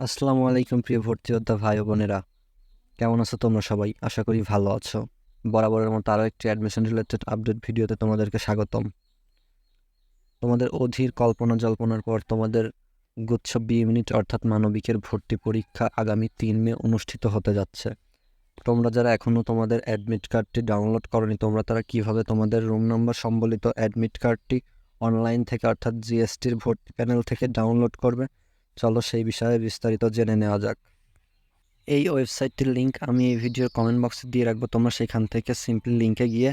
আসসালামু আলাইকুম প্রিয় ভর্তি যোদ্ধা ভাই বোনেরা। কেমন আছো তোমরা সবাই? আশা করি ভালো আছো। বরাবরের মতো আরও একটি অ্যাডমিশন রিলেটেড আপডেট ভিডিওতে তোমাদেরকে স্বাগতম। তোমাদের অধীর কল্পনা জল্পনার পর তোমাদের গুচ্ছ বি ইউনিট অর্থাৎ মানবিকের ভর্তি পরীক্ষা আগামী তিন মে অনুষ্ঠিত হতে যাচ্ছে। তোমরা যারা এখনও তোমাদের অ্যাডমিট কার্ডটি ডাউনলোড করনি, তোমরা তারা কীভাবে তোমাদের রুম নম্বর সম্বলিত অ্যাডমিট কার্ডটি অনলাইন থেকে অর্থাৎ জিএসটির ভর্তি প্যানেল থেকে ডাউনলোড করবে চলো সেই বিষয়ে বিস্তারিত জেনে নেওয়া যাক। এই ওয়েবসাইটটির লিংক আমি এই ভিডিওর কমেন্ট বক্সে দিয়ে রাখব। তোমরা সেখান থেকে সিম্পলি লিঙ্কে গিয়ে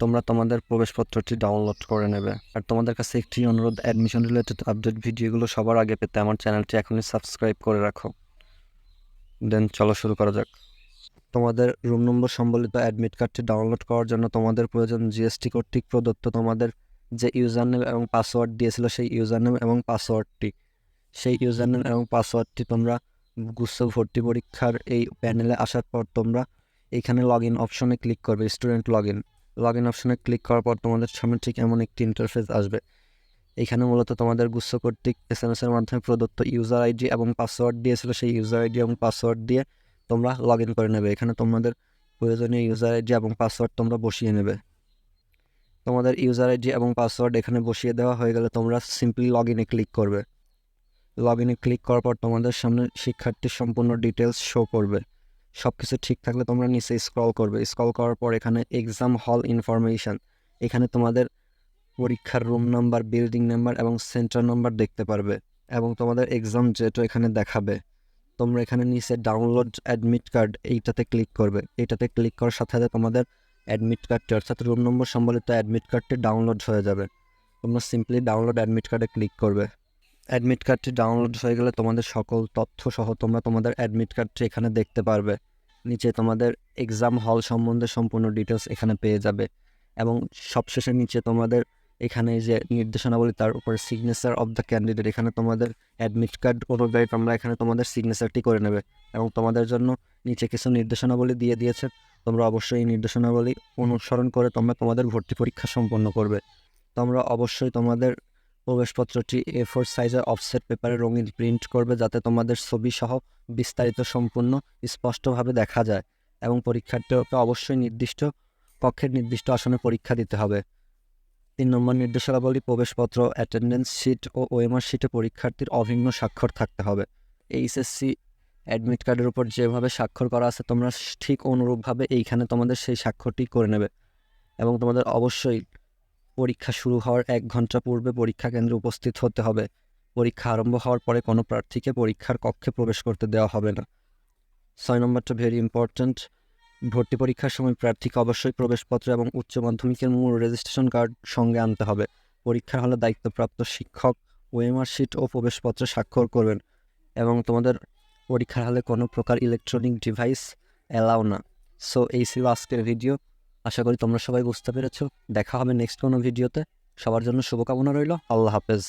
তোমরা তোমাদের প্রবেশপত্রটি ডাউনলোড করে নেবে। আর তোমাদের কাছে একটি অনুরোধ অ্যাডমিশন রিলেটেড আপডেট ভিডিওগুলো সবার আগে পেতে আমার চ্যানেলটি এখনই সাবস্ক্রাইব করে রাখো। দেন চলো শুরু করা যাক। তোমাদের রুম নম্বর সম্বলিত অ্যাডমিট কার্ডটি ডাউনলোড করার জন্য তোমাদের প্রয়োজন জিএসটি কর্তৃক প্রদত্ত তোমাদের যে ইউজার নেম এবং পাসওয়ার্ড দিয়েছিল সেই ইউজার নেম এবং পাসওয়ার্ডটি সেই ইউজার এবং পাসওয়ার্ডটি তোমরা গুচ্ছ ভর্তি পরীক্ষার এই প্যানেলে আসার পর তোমরা এখানে লগ ইন অপশনে ক্লিক করবে student log in log in অপশনে ক্লিক করার পর তোমাদের সামনে ঠিক এমন একটি ইন্টারফেস আসবে। এখানে মূলত তোমাদের গুচ্ছ কর্তৃক এস এম এসের মাধ্যমে প্রদত্ত ইউজার আইডি এবং পাসওয়ার্ড দিয়েছিল, সেই ইউজার আইডি এবং পাসওয়ার্ড দিয়ে তোমরা লগ ইন করে নেবে। এখানে তোমাদের প্রয়োজনীয় ইউজার আইডি এবং পাসওয়ার্ড তোমরা বসিয়ে নেবে। তোমাদের ইউজার আইডি এবং পাসওয়ার্ড এখানে বসিয়ে দেওয়া হয়ে গেলে তোমরা সিম্পলি লগ ইনে ক্লিক করবে। লগ ইনে ক্লিক করার পর তোমাদের সামনে শিক্ষার্থীর সম্পূর্ণ ডিটেলস শো করবে। সব কিছু ঠিক থাকলে তোমরা নিচে স্ক্রল করবে। স্ক্রল করার পর এখানে এক্সাম হল ইনফরমেশন এখানে তোমাদের পরীক্ষার রুম নাম্বার বিল্ডিং নাম্বার এবং সেন্টার নাম্বার দেখতে পারবে এবং তোমাদের এক্সাম ডেটও এখানে দেখাবে। তোমরা এখানে নিচে ডাউনলোড অ্যাডমিট কার্ড এইটাতে ক্লিক করবে। এইটাতে ক্লিক করার সাথে সাথে তোমাদের অ্যাডমিট কার্ডটি অর্থাৎ রুম নম্বর সম্বলিত অ্যাডমিট কার্ডটি ডাউনলোড হয়ে যাবে। তোমরা সিম্পলি ডাউনলোড অ্যাডমিট কার্ডে ক্লিক করবে। অ্যাডমিট কার্ডটি ডাউনলোড হয়ে গেলে তোমাদের সকল তথ্য সহ তোমরা তোমাদের অ্যাডমিট কার্ডটি এখানে দেখতে পারবে। নিচে তোমাদের এক্সাম হল সম্বন্ধে সম্পূর্ণ ডিটেলস এখানে পেয়ে যাবে এবং সবশেষে নিচে তোমাদের এখানে যে নির্দেশনাবলী, তার উপরে সিগনেচার অফ দ্য ক্যান্ডিডেট এখানে তোমাদের অ্যাডমিট কার্ড অনুযায়ী তোমরা এখানে তোমাদের সিগনেচারটি করে নেবে এবং তোমাদের জন্য নিচে কিছু নির্দেশনাবলী দিয়ে দিয়েছে। তোমরা অবশ্যই এই নির্দেশনাবলী অনুসরণ করে তোমরা তোমাদের ভর্তি পরীক্ষা সম্পন্ন করবে। তোমরা অবশ্যই তোমাদের প্রবেশপত্রটি এ ফোর সাইজের অফসেট পেপারে রঙিন প্রিন্ট করবে যাতে তোমাদের ছবি সহ বিস্তারিত সম্পূর্ণ স্পষ্টভাবে দেখা যায় এবং পরীক্ষার্থীকে অবশ্যই নির্দিষ্ট, কক্ষের নির্দিষ্ট আসনে পরীক্ষা দিতে হবে। তিন নম্বর নির্দেশাবলী, প্রবেশপত্র অ্যাটেন্ডেন্স শিট ও ওএমআর শিটে পরীক্ষার্থীর অভিন্ন স্বাক্ষর থাকতে হবে। এইচএসসি অ্যাডমিট কার্ডের উপর যেভাবে স্বাক্ষর করা আছে, তোমরা ঠিক অনুরূপভাবে এইখানে তোমাদের সেই স্বাক্ষরটি করে নেবে এবং তোমাদের অবশ্যই পরীক্ষা শুরু হওয়ার এক ঘণ্টা পূর্বে পরীক্ষা কেন্দ্রে উপস্থিত হতে হবে। পরীক্ষা আরম্ভ হওয়ার পরে কোনো প্রার্থীকে পরীক্ষার কক্ষে প্রবেশ করতে দেওয়া হবে না। ছয় নম্বরটা ভেরি ইম্পর্ট্যান্ট ভর্তি পরীক্ষার সময় প্রার্থীকে অবশ্যই প্রবেশপত্র এবং উচ্চ মাধ্যমিকের মূল রেজিস্ট্রেশন কার্ড সঙ্গে আনতে হবে। পরীক্ষার হলে দায়িত্বপ্রাপ্ত শিক্ষক ওএমআর শিট ও প্রবেশপত্রে স্বাক্ষর করবেন এবং তোমাদের পরীক্ষার হলে কোনো প্রকার ইলেকট্রনিক ডিভাইস অ্যালাও না। সো এই ছিল আজকের ভিডিও আশা করি তোমরা সবাই বুঝতে পেরেছ। দেখা হবে নেক্সট কোনো ভিডিওতে সবার জন্য শুভকামনা রইল। আল্লাহ হাফেজ।